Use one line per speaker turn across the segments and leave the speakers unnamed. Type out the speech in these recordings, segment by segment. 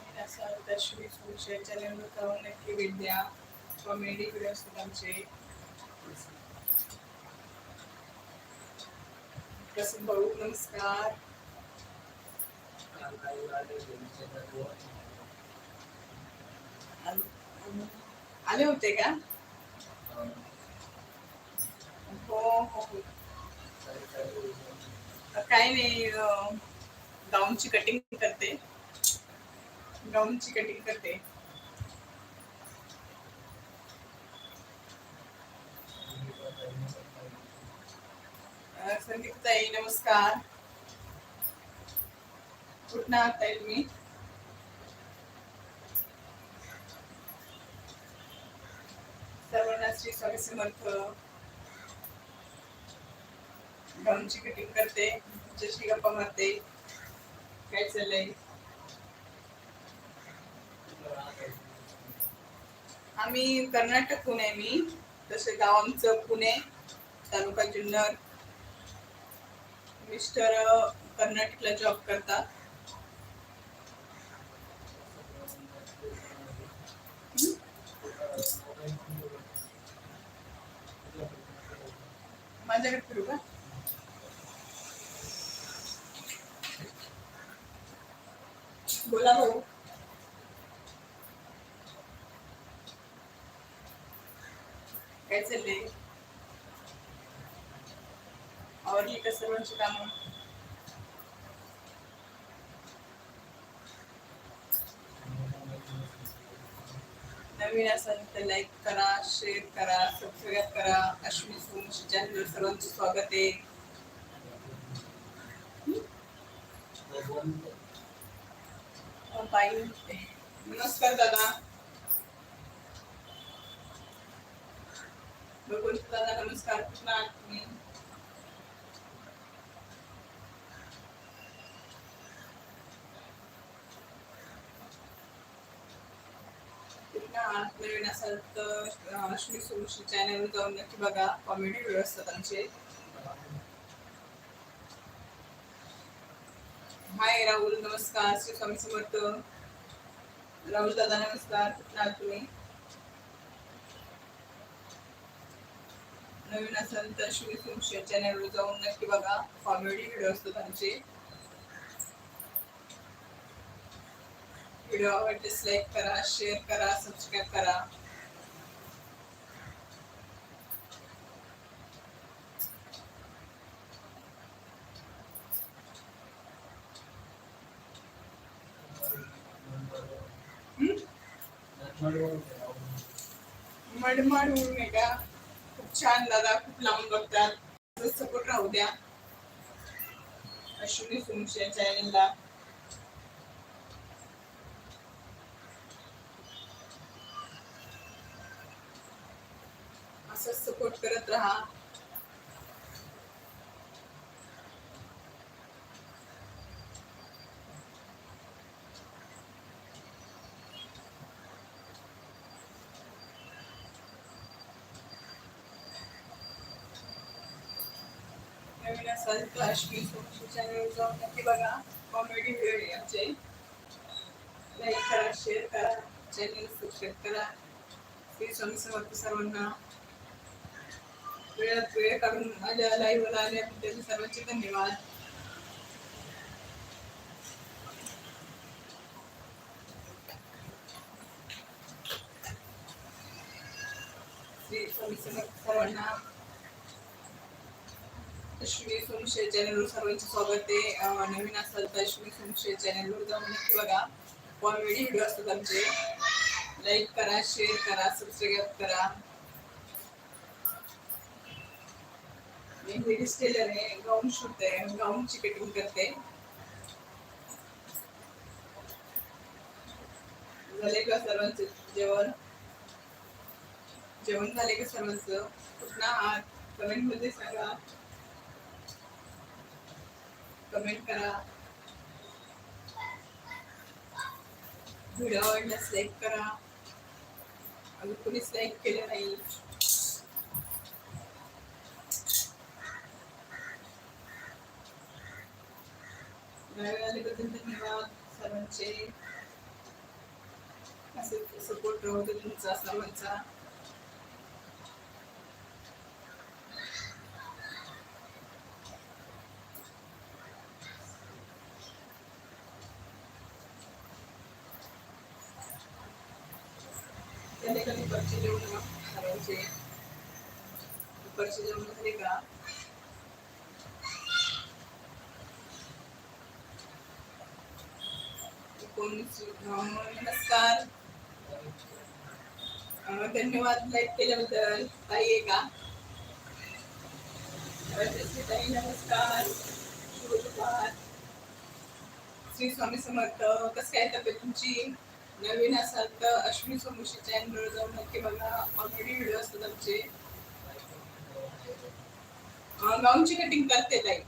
हम्म? श्री स्वामी समर्थ. चॅनल नक्की भेट द्या कॉमेडी व्हिडिओ असतात आमचे प्रसन्न भाऊ नमस्कार आले होते का हो हो, हो. काही नाही अं, गाऊनची कटिंग करते ब्राऊनची कटिंग करते. अं, संगीताई नमस्कार. कुठं आहात ताई तुम्ही? सर्वांना श्री स्वामी समर्थ. ब्राऊनची कटिंग करते तुमच्याशी गप्पा मारते. काय चाललंय? आम्ही कर्नाटकहून आहे मी. तसे गाव आमचं पुणे तालुका जुन्नर. मिस्टर कर्नाटकला जॉब करतात माझ्याकडे फिरू का बोला भाऊ काय चाललंय आवडली का सर्वांची कामं. नवीन असेल तर लाईक करा शेअर करा सबस्क्राईब करा. अश्विनी सोमशी चॅनल सर्वांचं स्वागत आहे. बाई. नमस्कार दादा. दादा नमस्कार कृष्णा तुम्ही कृष्णा आहात नवीन असाल तर श्री अश्विनी सोमशी चॅनल जाऊन नक्की बघा. कॉमेडी व्हिडिओ असतात आमचे हाय राहुल. नमस्कार. श्री स्वामी समर्थ. राहुल दादा नमस्कार. कुठला आहात तुम्ही? नवीन असाल तर श्री सोमशी चॅनलवर जाऊन नक्की बघा. कॉमेडी व्हिडिओ असतो त्यांचे. व्हिडिओ आवडल्यास लाईक करा शेअर करा सबस्क्राईब करा. हम्म? मडमड होऊ नये का छान दादा खूप लांब बघतात. सपोर्ट राहू द्या. अश्विनी सोमशी चॅनलला असं सपोर्ट करत राहा नवीन असाल तर अश्विन सोमशी चॅनल जाऊन नक्की बघा कॉमेडी व्हिडिओ आमचे लाईक करा शेअर करा चॅनल सबस्क्राईब करा. श्री स्वामी समर्थ सर्वांना. वेळात वेळ काढून माझ्या लाईव्हला आल्याबद्दल सर्वांचे धन्यवाद. श्री स्वामी समर्थ सर्वांना. अश्विनी सोमशे चॅनलवर सर्वांचे स्वागत आहे. नवीन असाल तर अश्विनी सोमशे चॅनलवर जाऊन नक्की बघा. कॉमेडी व्हिडिओ असतात आमचे. लाईक करा शेअर करा सबस्क्राईब करा. मी लेडीज टेलर आहे गाऊन शिवते गाऊनची कटिंग करते. झाले का सर्वांचे जेवण? जेवण झाले का सर्वांचं? पुन्हा आहात? कमेंटमध्ये सांगा. कमेंट करा. व्हिडिओ आवडल्यास लाईक करा. अजून कोणीच लाईक केलं नाही. आल्याबद्दल धन्यवाद सर्वांचे. असे सपोर्ट राहतो तुमचा सर्वांचा. त्याने कधी दुपारचे जेवण सर्वांचे दुपारचे जेवण झाले का? नमस्कार. धन्यवाद लाईक केल्याबद्दल. ताई आहे का? ताई नमस्कार. शुभ दुपार. श्री स्वामी समर्थ कसं काय तब्येत तुमची? नवीन असाल तर अश्विनी सोमशी चॅनलवर जाऊन नक्की बघा. ऑलरेडी व्हिडिओ असतात आमचे. गाऊनची कटिंग करते ताई.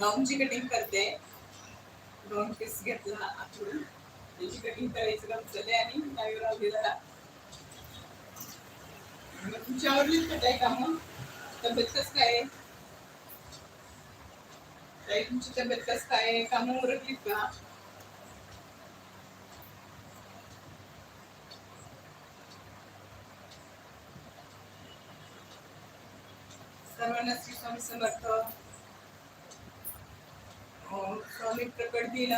गाऊनची कटिंग करते. गाऊन पीस घेतला आतून. त्याची कटिंग करायचं काम चाललंय आणि लाईव्ह राव दिला मग तुमची आवडली का काय काम? तब्येत कस काय आहे? ताई तुमची तब्येत कस काय आहे? कामं उरकलीत का? सर्वांना श्री स्वामी समर्थ. स्वामी प्रकट दिन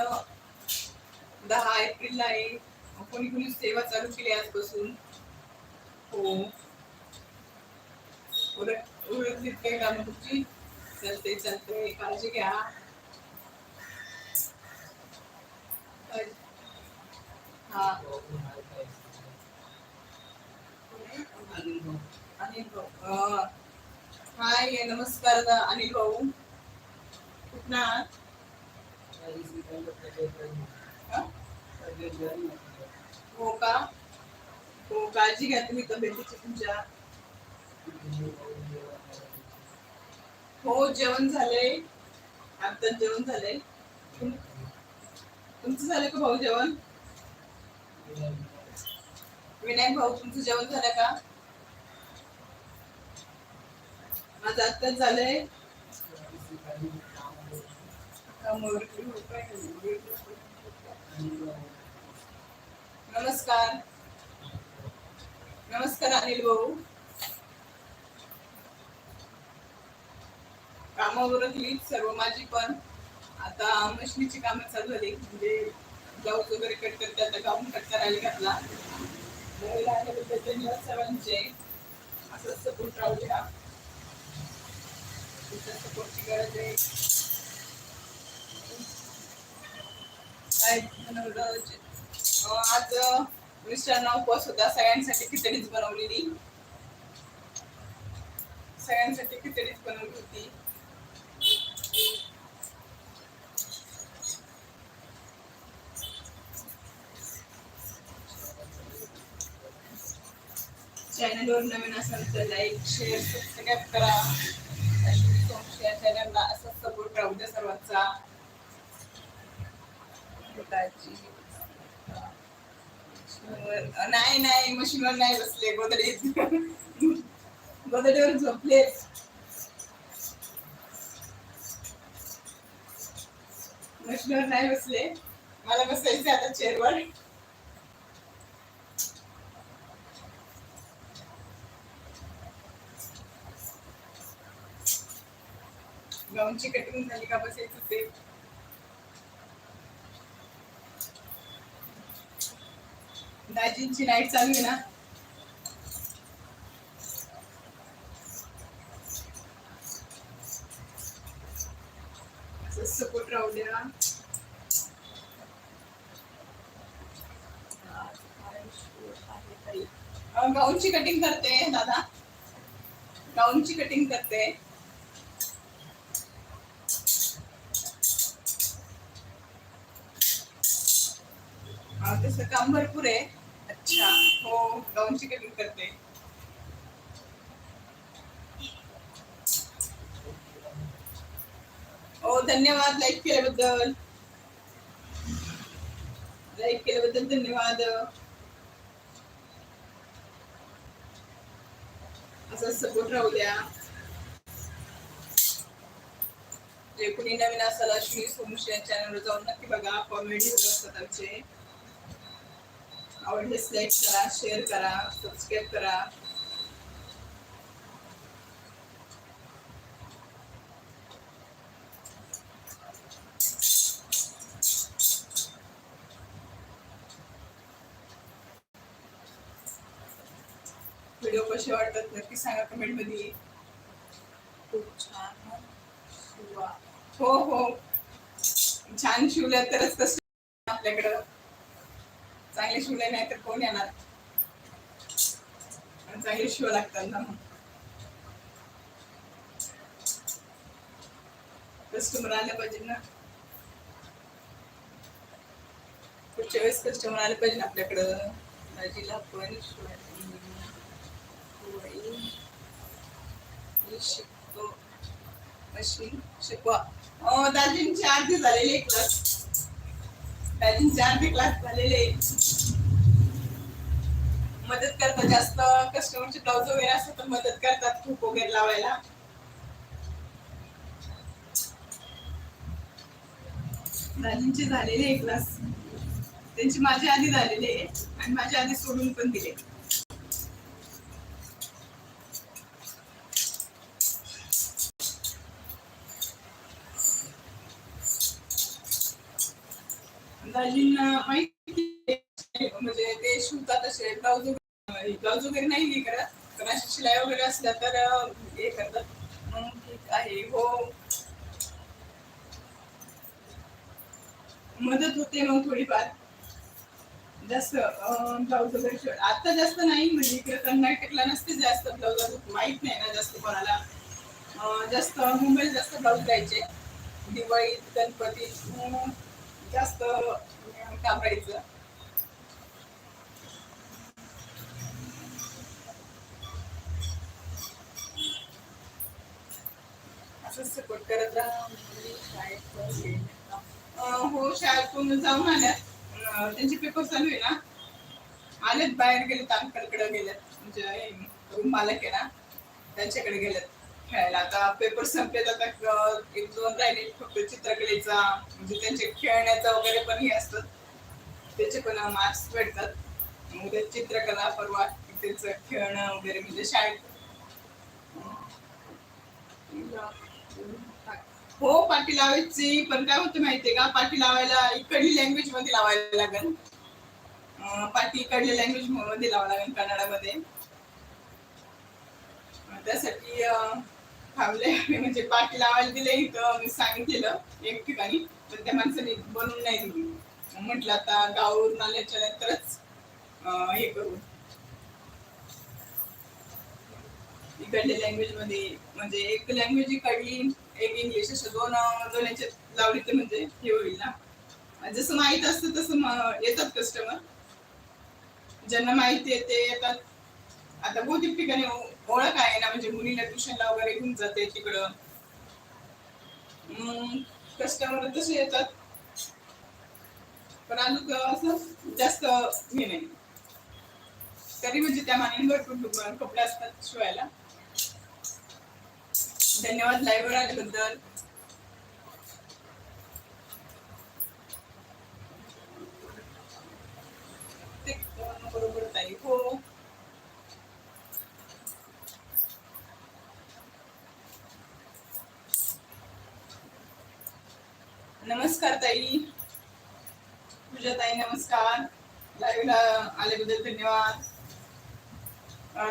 दहा एप्रिलला आहे. कोणी कोणी सेवा चालू केली आजपासून. हो उरक उरकलीत काय कामं तुमची चालते चालते काळजी घ्या. हा. अनिल भाऊ. अनिल भाऊ. हाय नमस्कार अनिल भाऊ. कुठला हो? का? हो काळजी घ्या तुम्ही तब्येतीची तुमच्या हो जेवण झालंय. आता जेवण झालंय. तुमचं झालं का भाऊ जेवण? विनायक भाऊ तुमचं जेवण झालं का? माझं आत्ताच झालंय. नमस्कार. नमस्कार अनिल भाऊ. कामावरली सर्व माझी पण. आता मशिनीची कामं चालू झाली. म्हणजे ब्लाऊज वगैरे कट करते. आता गाऊन कट करायला घातला. सर्वांचे असं सपोर्ट राहू द्या. तुमच्या सपोर्टची गरज आहे काय बनवलं? आज मिस्टरांना उपवास होता सगळ्यांसाठी खिचडीच बनवलेली सगळ्यांसाठी खिचडीच बनवली होती चॅनलवर नवीन असाल तर लाईक शेअर सबस्क्राईब करा चॅनलला असा सपोर्ट राहू द्या सर्वांचा. नाही नाही मशीनवर नाही बसले गोदडीत गोदडीवर झोपले. मशीनवर नाही बसले. मला बसायचे आता चेअरवर गाऊनची कटिंग झाली का बसायचं ते? दाजींची नाईट चालू आहे ना? सपोर्ट राहू द्या. गाऊनची कटिंग करते दादा. गाऊनची कटिंग करते. तसं काम भरपूर आहे. अच्छा हो गाऊनची कटिंग करते. हो धन्यवाद लाईक केल्याबद्दल. लाईक केल्याबद्दल धन्यवाद. असं सपोर्ट राहू द्या. जे कुणी नवीन असाल अश्विनी सोमशी या चॅनलवर जाऊन नक्की बघा. कॉमेडी असतात आमचे. आवडल्यास लाईक करा शेअर करा सबस्क्राईब करा. व्हिडिओ कसे वाटतात नक्की सांगा कमेंटमध्ये खूप छान शिवा हो हो. छान शिवल्या तरच कसं आपल्याकडं. चांगले शिवले नाही तर कोण येणार? आणि चांगले शिव लागतात ना कस्टमर आले पाहिजे ना. पुढच्या वेळेस कस्टमर आले पाहिजे ना आपल्याकडं. भाजीला पण शिकतो मशीन शिकवा. अं, दाजींचे अर्धे झालेले क्लास दाजींचे अर्धे क्लास झालेले मदत करतात जास्त कस्टमरचे ब्लाउज वगैरे असतात तर मदत करतात खूप वगैरे लावायला. दाजींचे झालेले क्लास त्यांचे माझ्या आधी झालेले आणि माझ्या आधी सोडून पण दिले. दाजींना माहिती म्हणजे ते शिवतात असे ब्लाऊज ब्लाऊज वगैरे नाही हे करत पण अशी शिलाई वगैरे असल्या तर हे करतात. मग ठीक आहे हो. मदत होते मग थोडीफार. जास्त ब्लाऊज वगैरे आता जास्त नाही म्हणजे इकडे कर्नाटकला नसते जास्त ब्लाऊज माहीत नाही ना जास्त कोणाला. जास्त मुंबईला जास्त ब्लाऊज द्यायचे. दिवाळीत गणपतीत हो. जास्त काम राहायचं असंच सपोर्ट करत राहा मुली पण हो शाळेतून जाऊन आल्यात त्यांचे पेपर चालू आहे ना? आलेत बाहेर गेलेत अंकलकडे गेलेत. म्हणजे रूम मालक आहे ना? त्यांच्याकडे गेलेत. खेळायला. आता पेपर संपलेत आता एक दोन राहिले फक्त चित्रकलेचा म्हणजे त्यांचे खेळण्याचा वगैरे पण हे असतात त्याचे पण मार्क्स भेटतात. मग ते चित्रकला परवा त्याचं खेळणं वगैरे म्हणजे शाळेत. हो पाठी लावायची पण काय होतं माहितीये का? पाठी लावायला इकडली लँग्वेजमध्ये लावायला लागेल. पाठी इकडल्या लँग्वेजमध्ये लावावं लागेल कन्नडामध्ये. त्यासाठी खावले म्हणजे पाठी लावायला दिले इथं मी सांगितलेलं एक ठिकाणी. पण त्या माणसाने बनवून नाही दिली. म्हटलं आता गावावरून आल्याच्या नंतरच हे करू. इकडल्या लँग्वेजमध्ये म्हणजे एक लँग्वेज इकडली एक इंग्लिश असं दोन दोन याच्यात लावली तर म्हणजे हे होईल ना. जसं माहीत असतं तसं येतात कस्टमर ज्यांना माहिती आहे ते येतात. आता बहुतेक ठिकाणी ओळख आहे ना म्हणजे मुलीला ट्युशनला वगैरे घेऊन जाते तिकडं. कस्टमर तसे येतात. पण अजून असं जास्त हे नाही. तरी म्हणजे त्या मानाने भरपूर कपडे असतात शिवायला. धन्यवाद लाईव्ह आल्याबद्दल ते बरोबर ताई हो. नमस्कार ताई. पूजा ताई नमस्कार लाईव्हला आल्याबद्दल धन्यवाद.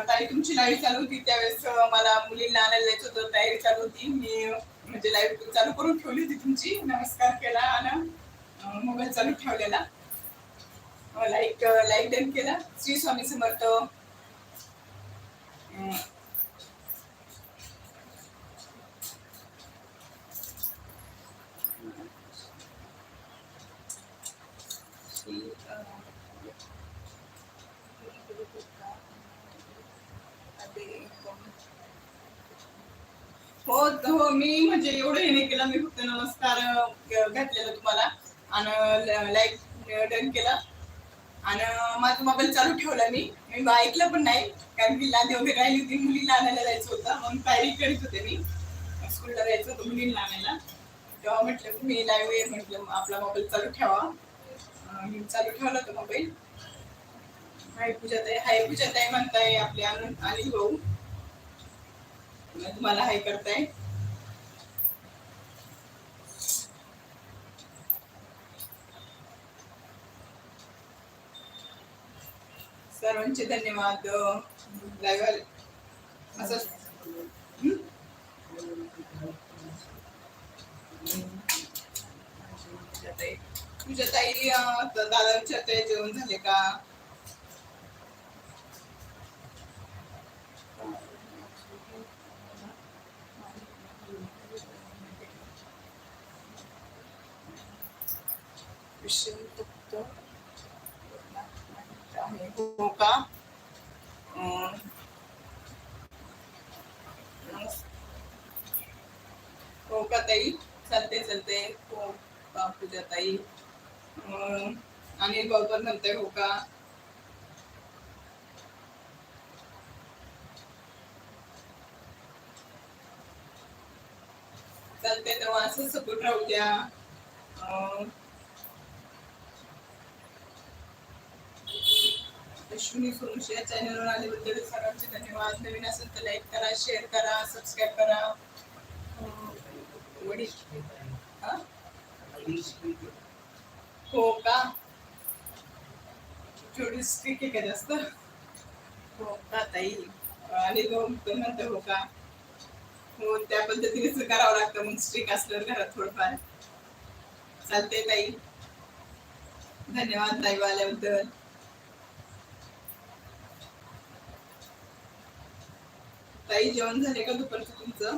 ताई तुमची लाईव्ह चालू होती त्यावेळेस मला मुलींना आणायला जायचं होतं तयारी चालू होती. मी म्हणजे लाईव्ह चालू करून ठेवली होती तुमची. नमस्कार केला आणि. मोबाईल चालू ठेवलेला. लाईक लाईक डन केला. श्री स्वामी समर्थ. हो हो मी म्हणजे एवढं हे नाही केलं. मी फक्त नमस्कार अं, घातलेला तुम्हाला. आणि लाईक डन केला. आणि माझा मोबाईल चालू ठेवला मी. मी ऐकलं पण नाही. कारण की लादी वगैरे राहिली होती. मुलीला आणायला जायचं होतं. मग तयारी करीत होते मी. स्कूलला जायचं होतं मुलीला आणायला. तेव्हा म्हटलं की मी लाईव्ह येईल म्हटलं आपला मोबाईल चालू ठेवा. मी चालू ठेवला होता मोबाईल हाय पूजा ताई हाय पूजा ताई म्हणताय आपले आनंद आणि भाऊ. तुम्हाला हाय करताय. सर्वांचे धन्यवाद. लाईव्ह असं ताई तुझ्या ताई दादा विचारताय जेवण झाले का? विषय फक्त आहे. हो का? हो का ताई? चालते चालते हो का पूजा ताई अनिल भाऊ म्हणते हो का? चालते तेव्हा असं सपोर्ट राहू द्या. अश्विनी सोनुशी या चॅनलवर आल्याबद्दल सर्वांचे धन्यवाद. नवीन असेल तर लाईक करा शेअर करा सबस्क्राईब करा. वडील. हो? का? थोडी स्ट्रिक आहे का जास्त? हो का ताई? आणि तो म्हणतो हो का? हो त्या पद्धतीनेच करावं लागतं मग स्ट्रिक असल्यावर घरात थोडंफार. चालते ताई. धन्यवाद ताई आल्याबद्दल. ताई जेवण झाले का दुपारचं तुमचं?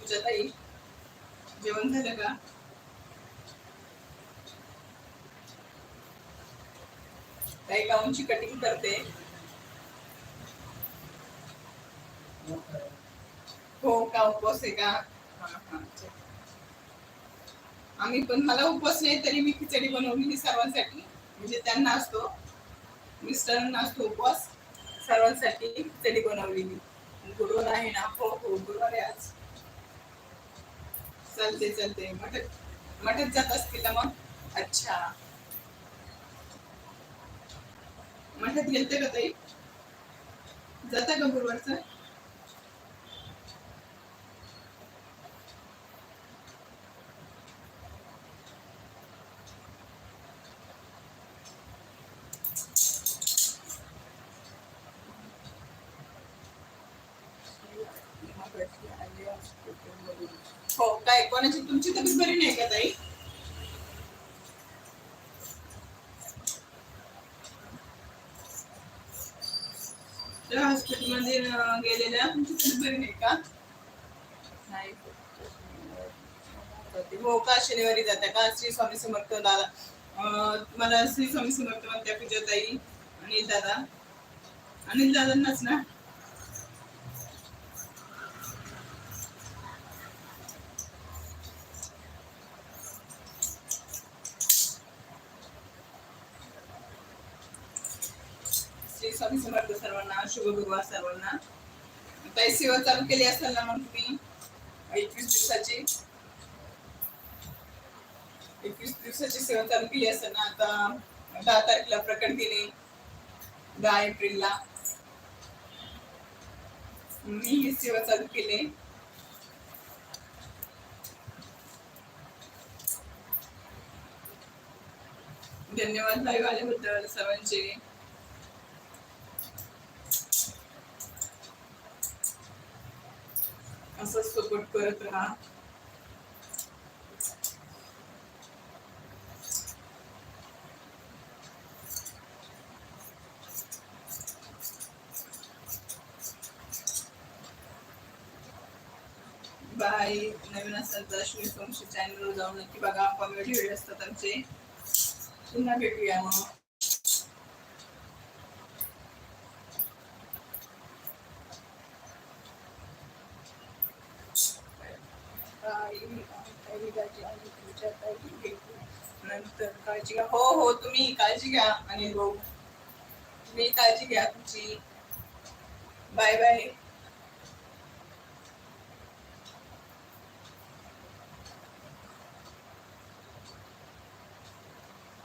तुझ्या ताई जेवण झालं का? ताई गाऊनची कटिंग करते. हो का उपवास आहे का? हा, आम्ही पण मला उपवास नाही तरी मी खिचडी बनवलेली सर्वांसाठी. म्हणजे त्यांना असतो मिस्टरांना असतो उपवास सर्वांसाठी खिचडी बनवलेली. गुरुवार आहे ना हो हो गुरुवार आहे आज. चालते चालते मठत मठत जात असतील ना मग? अच्छा. मठात गेलते का ताई? जाता का गुरुवारचं हो काय कोणाची तुमची तब्येत बरी नाही का ताई त्या हॉस्पिटलमध्ये अं, गेलेल्या तुमची तब्येत बरी नाही का? नाही. हो का शनिवारी जात्या का श्री स्वामी समर्थ दादा? मला श्री स्वामी समर्थ म्हणत्या पूजा ताई अनिल दादा अनिल दादांनाच ना श्री स्वामी समर्थ सर्वांना शुभ गुरुवार सर्वांना. ताई सेवा चालू केली असेल ना मग तुम्ही? एकवीस दिवसाची. एकवीस दिवसाची सेवा चालू केली असेल ना आता. दहा तारखेला प्रकट केले दहा एप्रिलला. मी ही सेवा चालू केली. धन्यवाद लाईव्ह आल्याबद्दल सर्वांचे. असंच सपोर्ट करत राहा. बाय नवीन असाल तर श्री सोमशी चॅनलवर जाऊन नक्की बघा. कॉमेडी व्हिडिओ असतात आमचे. पुन्हा भेटूया मग नंतर काळजी घ्या हो हो तुम्ही काळजी घ्या आणि लोक. तुम्ही काळजी घ्या तुमची. Bye bye